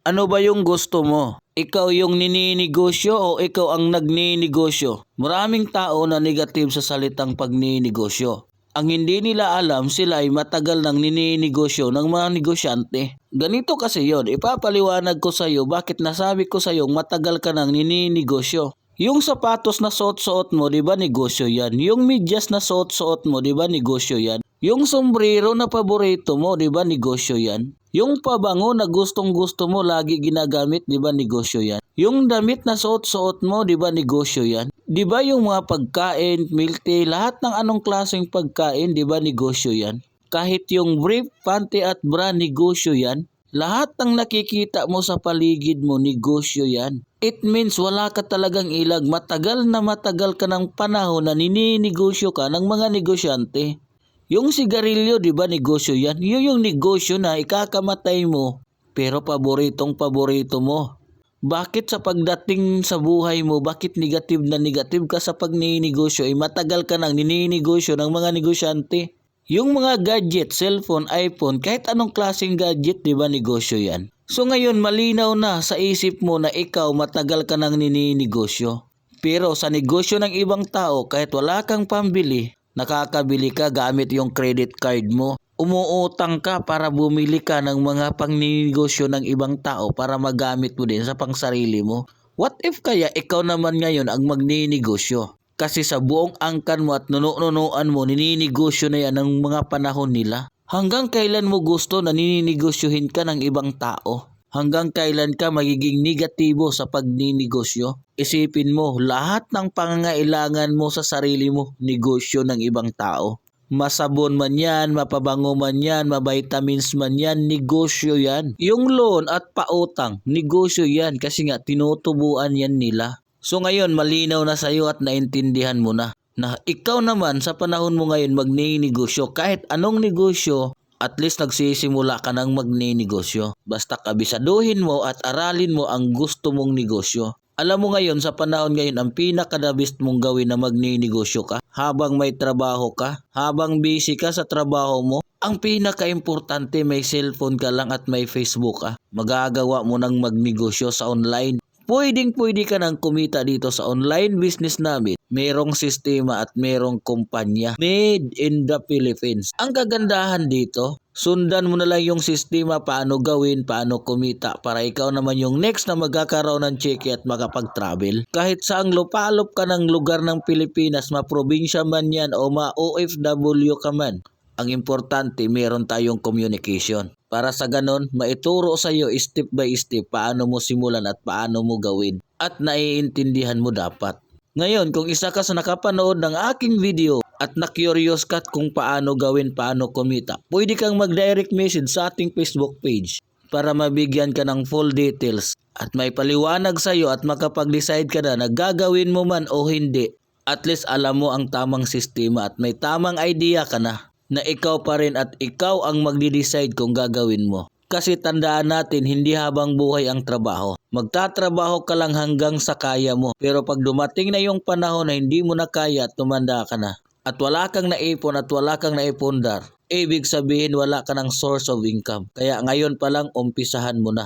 Ano ba yung gusto mo? Ikaw yung nininegosyo o ikaw ang nagninegosyo? Maraming tao na negative sa salitang pagninegosyo. Ang hindi nila alam, sila ay matagal nang nininegosyo ng mga negosyante. Ganito kasi yon, ipapaliwanag ko sa iyo bakit nasabi ko sa iyo matagal ka nang nininegosyo. Yung sapatos na suot-suot mo, di ba negosyo yan? Yung medyas na suot-suot mo, di ba negosyo yan? Yung sombrero na paborito mo, di ba negosyo yan? Yung pabango na gustong gusto mo lagi ginagamit, di ba negosyo yan? Yung damit na suot-suot mo, di ba negosyo yan? Di ba yung mga pagkain, milk tea, lahat ng anong klaseng pagkain, di ba negosyo yan? Kahit yung brief, panty at bra, negosyo yan. Lahat ng nakikita mo sa paligid mo, negosyo yan. It means wala ka talagang ilag. Matagal na matagal ka ng panahon na nininegosyo ka ng mga negosyante. Yung sigarilyo, di ba negosyo yan? Yun yung negosyo na ikakamatay mo, pero paboritong paborito mo. Bakit sa pagdating sa buhay mo, bakit negative na negative ka sa pagninegosyo? Eh, matagal ka nang nininegosyo ng mga negosyante. Yung mga gadget, cellphone, iPhone, kahit anong klaseng gadget, di ba negosyo yan? So ngayon, malinaw na sa isip mo na ikaw matagal ka nang nininegosyo. Pero sa negosyo ng ibang tao, kahit wala kang pambili, nakakabili ka gamit yung credit card mo. Umuutang ka para bumili ka ng mga pangninegosyo ng ibang tao para magamit mo din sa pangsarili mo. What if kaya ikaw naman ngayon ang magninegosyo? Kasi sa buong angkan mo at nununuan mo, nininegosyo na yan ng mga panahon nila. Hanggang kailan mo gusto na nininegosyohin ka ng ibang tao? Hanggang kailan ka magiging negatibo sa pagninegosyo? Isipin mo, lahat ng pangangailangan mo sa sarili mo, negosyo ng ibang tao. Masabon man yan, mapabango man yan, mabitamins man yan, negosyo yan. Yung loan at pautang, negosyo yan kasi nga tinutubuan yan nila. So ngayon, malinaw na sa'yo at naintindihan mo na na ikaw naman sa panahon mo ngayon magninegosyo kahit anong negosyo at least nagsisimula ka ng magninegosyo. Basta kabisaduhin mo at aralin mo ang gusto mong negosyo. Alam mo ngayon sa panahon ngayon ang pinaka-the-best mong gawin na magninegosyo ka habang may trabaho ka, habang busy ka sa trabaho mo. Ang pinaka-importante may cellphone ka lang at may Facebook ka. Magagawa mo ng magnegosyo sa online. Pwedeng pwede ka nang kumita dito sa online business namin. Merong sistema at merong kumpanya made in the Philippines. Ang kagandahan dito, sundan mo na lang yung sistema paano gawin, paano kumita para ikaw naman yung next na magkakaroon ng cheque at makapag-travel. Kahit saang lupalop ka ng lugar ng Pilipinas, ma-probinsya man yan o ma-OFW ka man, ang importante meron tayong communication. Para sa ganon, maituro sa iyo step by step paano mo simulan at paano mo gawin. At naiintindihan mo dapat. Ngayon, kung isa ka sa nakapanood ng aking video at na-curious ka kung paano gawin, paano kumita, pwede kang mag-direct message sa ating Facebook page para mabigyan ka ng full details at may paliwanag sa iyo at makapag-decide ka na na gagawin mo man o hindi. At least alam mo ang tamang sistema at may tamang idea ka na na ikaw pa rin at ikaw ang magdi-decide kung gagawin mo. Kasi tandaan natin, hindi habang buhay ang trabaho. Magtatrabaho ka lang hanggang sa kaya mo. Pero pag dumating na yung panahon na hindi mo na kaya, tumanda ka na. At wala kang naipon at wala kang naipundar, ibig sabihin wala ka ng source of income. Kaya ngayon pa lang umpisahan mo na.